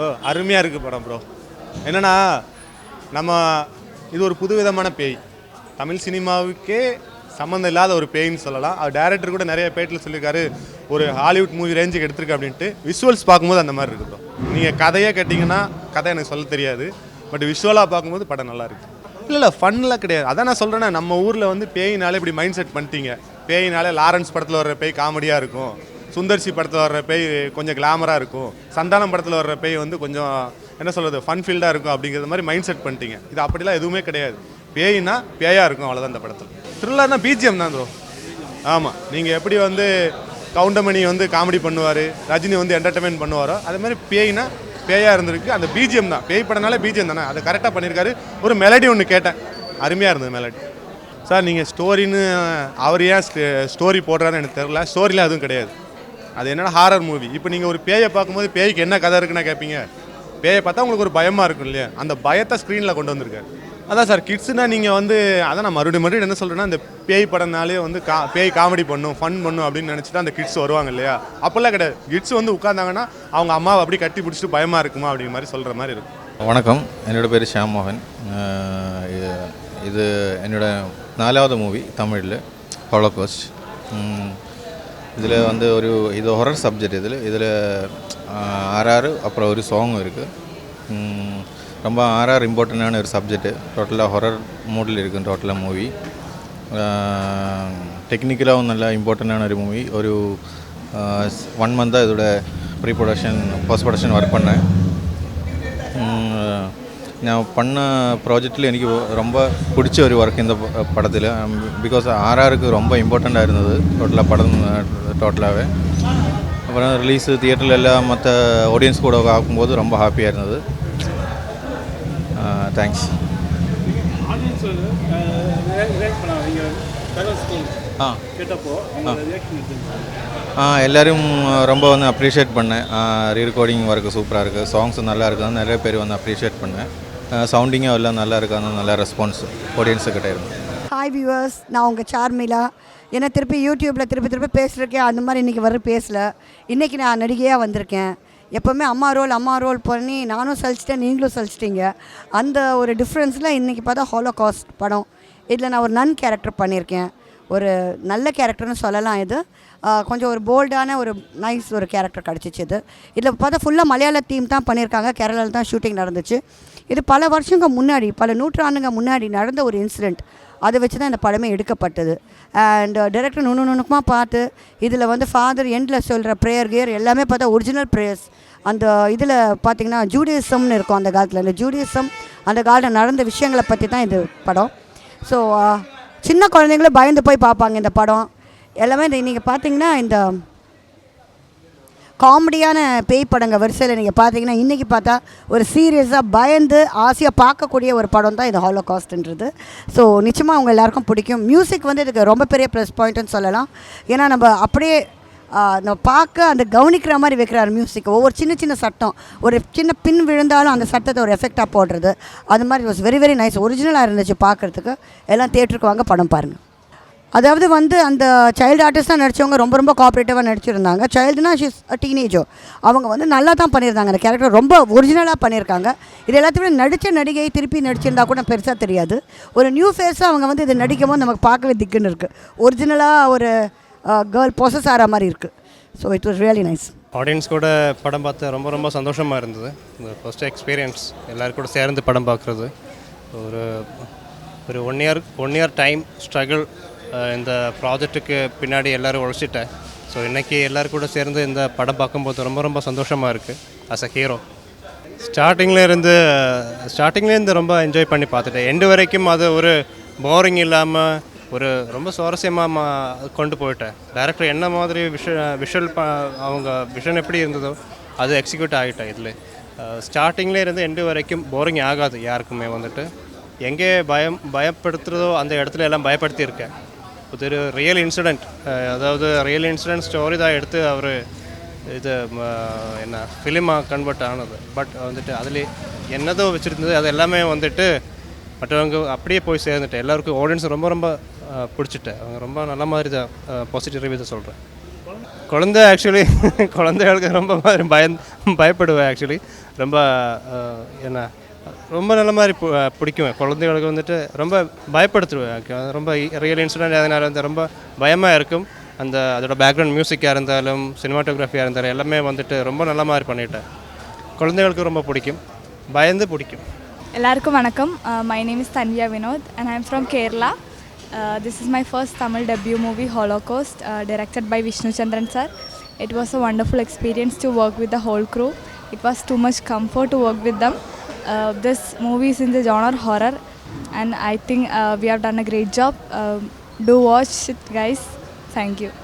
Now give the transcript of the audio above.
ஓ அருமையாக இருக்குது படம் ப்ரோ. என்னென்னா நம்ம இது ஒரு புதுவிதமான பேய். தமிழ் சினிமாவுக்கே சம்மந்தம் இல்லாத ஒரு பேய்ன்னு சொல்லலாம். அவர் டேரக்டர் கூட நிறைய பேட்டில் சொல்லியிருக்காரு ஒரு ஹாலிவுட் மூவி ரேஞ்சுக்கு எடுத்திருக்கு அப்படின்ட்டு. விஷுவல்ஸ் பார்க்கும்போது அந்த மாதிரி இருக்குது ப்ரோ. நீங்கள் கதையே கேட்டிங்கன்னா கதை எனக்கு சொல்ல தெரியாது. பட் விஷுவலாக பார்க்கும்போது படம் நல்லாயிருக்கு இல்லை இல்லை ஃபன்னில் கிடையாது. அதான் நான் சொல்கிறேன்னா நம்ம ஊரில் வந்து பேயினாலே இப்படி மைண்ட் செட் பண்ணிட்டீங்க. பேயினாலே லாரன்ஸ் படத்தில் வர்ற பேய் காமெடியாக இருக்கும். சுந்தர்சி படத்தில் வர்ற பேய் கொஞ்சம் கிளாமராக இருக்கும். சந்தானம் படத்தில் வர்ற பேய் வந்து கொஞ்சம் என்ன சொல்கிறது ஃபன் ஃபீல்டாக இருக்கும் அப்படிங்கிற மாதிரி மைண்ட் செட் பண்ணிட்டீங்க. இது அப்படிலாம் எதுவுமே கிடையாது. பேய்னா பேயாக இருக்கும் அவ்வளோதான் இந்த படத்தில். த்ரில்லர்னா பிஜிஎம் தான் ப்ரோ ஆமாம் நீங்கள் எப்படி வந்து கவுண்டமணி வந்து காமெடி பண்ணுவார் ரஜினி வந்து என்டர்டைன்மெண்ட் பண்ணுவாரோ அதே மாதிரி பேய்னா பேயாக இருந்திருக்கு. அந்த பிஜிஎம் தான். பேய் படனாலே பிஜிஎம் தானே. அதை கரெக்டாக பண்ணியிருக்காரு. ஒரு மெலடி ஒன்று கேட்டேன். அருமையாக இருந்தது மெலடி சார் நீங்கள் ஸ்டோரின்னு அவர் ஏன் ஸ்டோரி போடுறாருன்னு எனக்கு தெரில ஸ்டோரிலாம் எதுவும் கிடையாது. அது என்னன்னா ஹாரர் மூவி இப்போ நீங்கள் ஒரு பேயை பார்க்கும்போது பேய்க்கு என்ன கதை இருக்குன்னு கேட்பீங்க பேயை பார்த்தா உங்களுக்கு ஒரு பயமாக இருக்கும் இல்லையா? அந்த பயத்தை ஸ்க்ரீனில் கொண்டு வந்திருக்காரு. அதான் சார் கிட்ஸ்னால் நீங்கள் வந்து அதான் நான் மறுபடியும் மறுபடியும் என்ன சொல்கிறேன்னா அந்த பேய் படம்னாலே வந்து கா பேய் காமெடி பண்ணும் ஃபன் பண்ணும் அப்படின்னு நினச்சிட்டு அந்த கிட்ஸ் வருவாங்க இல்லையா? அப்போல்லாம் கிடையாது. கிட்ஸ் வந்து உட்காந்தாங்கன்னா அவங்க அம்மாவை அப்படி கட்டி பிடிச்சிட்டு பயமாக இருக்குமா அப்படிங்கிற மாதிரி சொல்கிற மாதிரி இருக்கும். வணக்கம். என்னோடய பேர் ஷியாம் மோகன். இது- என்னோடய நாலாவது மூவி தமிழில் ஹோலோகோஸ்ட் இதில் வந்து ஒரு இது ஹொரர் சப்ஜெக்ட் இதில் இதில் ஆர்ஆர் அப்புறம் ஒரு சாங் இருக்குது ரொம்ப ஆர்ஆர் இம்பார்ட்டண்டான ஒரு சப்ஜெக்ட் டோட்டலாக ஹொரர் மூடில் இருக்குது டோட்டலாக மூவி டெக்னிக்கலாகவும் நல்லா இம்பார்ட்டண்டான ஒரு மூவி ஒரு ஒன் மந்தாக இதோட pre production post production work பண்ணேன். நான் பண்ண ப்ராஜெக்டில் எனக்கு ரொம்ப பிடிச்ச ஒரு ஒர்க் இந்த ப- படத்தில். பிகாஸ் ஆர்ஆருக்கு ரொம்ப இம்பார்ட்டண்ட்டாக இருந்தது டோட்டலாக படம் டோட்டலாகவே அப்புறம் ரிலீஸ் தியேட்டரில் எல்லாம் மற்ற ஆடியன்ஸ் கூட பார்க்கும்போது ரொம்ப ஹாப்பியாக இருந்தது. தேங்க்ஸ் ஆ. ஆ. எல்லோரும் ரொம்ப வந்து அப்ரிஷியேட் பண்ணேன். ரீ ரெக்கார்டிங் ஒர்க்கு சூப்பராக இருக்குது சாங்ஸ் நல்லா இருக்குன்னு நிறைய பேர் வந்து அப்ரிஷியேட் பண்ணேன். சவுண்டிங்கும் எல்லாம் நல்லா இருக்காங்க நல்ல ரெஸ்பான்ஸ் ஆடியன்ஸுக்கிட்ட இருந்து. ஹாய் வியூவர்ஸ் நான் உங்கள் சார்மிலா. ஏன்னா திருப்பி யூடியூப்பில் திருப்பி திருப்பி பேசுகிறக்கே அந்த மாதிரி இன்றைக்கி வர பேசல. இன்றைக்கி நான் நடிகையாக வந்திருக்கேன். எப்போவுமே அம்மா ரோல் அம்மா ரோல் பண்ணி நானும் சலிச்சிட்டேன் நீங்களும் சலிச்சிட்டிங்க. அந்த ஒரு டிஃப்ரென்ஸில் இன்றைக்கி பார்த்தா ஹாலோ காஸ்ட் படம். இதில் நான் ஒரு நன் கேரக்டர் பண்ணியிருக்கேன் ஒரு நல்ல கேரக்டர்னு சொல்லலாம் இது. கொஞ்சம் ஒரு போல்டான ஒரு நைஸ் ஒரு கேரக்டர் கிடச்சிச்சு இது. இதில் பார்த்தா ஃபுல்லாக மலையாள தீம் தான் பண்ணியிருக்காங்க. கேரளாவில் தான் ஷூட்டிங் நடந்துச்சு. இது பல வருஷங்க முன்னாடி பல நூற்றாண்டுங்க முன்னாடி நடந்த ஒரு இன்சிடெண்ட் அதை வச்சு தான் இந்த படமே எடுக்கப்பட்டது. அண்ட் டைரக்டர் நுணு நுணுக்கமாக பார்த்து இதில் வந்து ஃபாதர் எண்டில் சொல்கிற ப்ரேயர் கியர் எல்லாமே பார்த்தா ஒரிஜினல் ப்ரேயர்ஸ் அந்த இதில் பார்த்தீங்கன்னா ஜூடிசம்னு இருக்கும் அந்த காலத்தில். அந்த ஜூடிசம் அந்த காலத்தில் நடந்த விஷயங்களை பற்றி தான் இது படம். ஸோ சின்ன குழந்தைங்களும் பயந்து போய் பார்ப்பாங்க இந்த படம். எல்லாமே இந்த நீங்கள் பார்த்தீங்கன்னா இந்த காமெடியான பேய் படங்கள் வரிசையில் நீங்கள் பார்த்தீங்கன்னா இன்றைக்கி பார்த்தா ஒரு சீரியஸாக பயந்து ஆசையாக பார்க்கக்கூடிய ஒரு படம் தான் இது ஹாலோ காஸ்ட்ன்றது ஸோ நிச்சயமாக அவங்க எல்லாருக்கும் பிடிக்கும். மியூசிக் வந்து இதுக்கு ரொம்ப பெரிய ப்ளஸ் பாயிண்ட்னு சொல்லலாம். ஏன்னா நம்ம அப்படியே நம்ம பார்க்க அந்த கவனிக்கிற மாதிரி வைக்கிறார் மியூசிக் ஒவ்வொரு சின்ன சின்ன சட்டம் ஒரு சின்ன பின் விழுந்தாலும் அந்த சட்டத்தை ஒரு எஃபெக்டாக போடுறது. அது மாதிரி வாஸ் வெரி வெரி நைஸ் ஒரிஜினலாக இருந்துச்சு பார்க்குறதுக்கு. எல்லாம் தேட்டருக்கு வாங்க படம் பாருங்கள் அதாவது வந்து அந்த சைல்டு ஆர்டிஸ்டாக நடித்தவங்க ரொம்ப ரொம்ப கோஆப்ரேட்டிவாக நடிச்சிருந்தாங்க. சைல்டுனா ஷீஸ் டீனேஜோ அவங்க வந்து நல்லா தான் பண்ணியிருந்தாங்க. அந்த கேரக்டர் ரொம்ப ஒரிஜினலாக பண்ணியிருக்காங்க. இது எல்லாத்தையுமே நடித்த நடிகை திருப்பி நடிச்சிருந்தா கூட பெருசாக தெரியாது. ஒரு நியூ ஃபேஸாக அவங்க வந்து இது நடிக்கும் போது நமக்கு பார்க்கவே திக்குன்னு இருக்குது ஒரிஜினலாக ஒரு கேர்ள் ப்ரொசஸ் ஆகிற மாதிரி இருக்குது so it was really nice audience கூட படம் பார்த்து ரொம்ப ரொம்ப சந்தோஷமாக இருந்தது. இந்த ஃபஸ்ட்டு எக்ஸ்பீரியன்ஸ் எல்லோரும் கூட சேர்ந்து படம் பார்க்குறது. ஒரு ஒரு one year one year time struggle இந்த ப்ராஜெக்ட்டுக்கு பின்னாடி எல்லோரும் உழைச்சிட்டேன். ஸோ இன்றைக்கி எல்லோரும் கூட சேர்ந்து இந்த படம் பார்க்கும்போது ரொம்ப ரொம்ப சந்தோஷமாக இருக்குது அஸ் அ ஹீரோ ஸ்டார்டிங்கில் இருந்து ரொம்ப என்ஜாய் பண்ணி பார்த்துட்டேன். எண்டு வரைக்கும் அது ஒரு போரிங் இல்லாமல் ஒரு ரொம்ப சுவாரஸ்யமாக கொண்டு போயிட்டேன். டேரக்டர் என்ன மாதிரி விஷ விஷுவல் அவங்க விஷன் எப்படி இருந்ததோ அது எக்ஸிக்யூட் ஆகிட்டேன் இதில். ஸ்டார்டிங்லேயே இருந்து எண்டு வரைக்கும் போரிங் ஆகாது யாருக்குமே வந்துட்டு. எங்கே பயம் பயப்படுத்துறதோ அந்த இடத்துல எல்லாம் பயப்படுத்தியிருக்கேன் இது ஒரு ரியல் இன்சிடெண்ட் அதாவது ரியல் இன்சிடென்ட் ஸ்டோரி தான் எடுத்து அவர் இது என்ன ஃபிலிமாக கன்வெர்ட் ஆனது. பட் வந்துட்டு அதில் என்னதோ வச்சுருந்தது அது எல்லாமே வந்துட்டு மற்றவங்க அப்படியே போய் சேர்ந்துட்டு எல்லாருக்கும் ஆடியன்ஸ் ரொம்ப ரொம்ப பிடிச்சிட்டேன். பிடிச்சிட்டு அவங்க ரொம்ப நல்ல மாதிரி தான் பாசிட்டிவ் ரிவ்யூ தான் சொல்கிறேன் குழந்தை ஆக்சுவலி குழந்தைகளுக்கு ரொம்ப மாதிரி பயந் பயப்படுவேன் ஆக்சுவலி ரொம்ப என்ன ரொம்ப நல்ல மாதிரி பிடிக்கும் குழந்தைகளுக்கு வந்துட்டு ரொம்ப பயப்படுத்துவேன் ரொம்ப ரியல் இன்சிடென்ட் அதனால வந்து ரொம்ப பயமாக இருக்கும். அந்த அதோட பேக்ரவுண்ட் மியூசிக்காக இருந்தாலும் சினிமாட்டோகிராஃபியாக இருந்தாலும் எல்லாமே வந்துட்டு ரொம்ப நல்ல மாதிரி பண்ணிட்டேன். குழந்தைகளுக்கு ரொம்ப பிடிக்கும். பயந்து பிடிக்கும். எல்லாருக்கும் வணக்கம். My name is Dhanya Vinod and I am from Kerala Uh, this is my first Tamil debut movie, Holocaust, uh, directed by Vishnu Chandran sir. It was a wonderful experience to work with the whole crew. It was too much comfort to work with them. Uh, this movie is in the genre horror, and I think uh, we have done a great job. Uh, do watch it, guys. Thank you.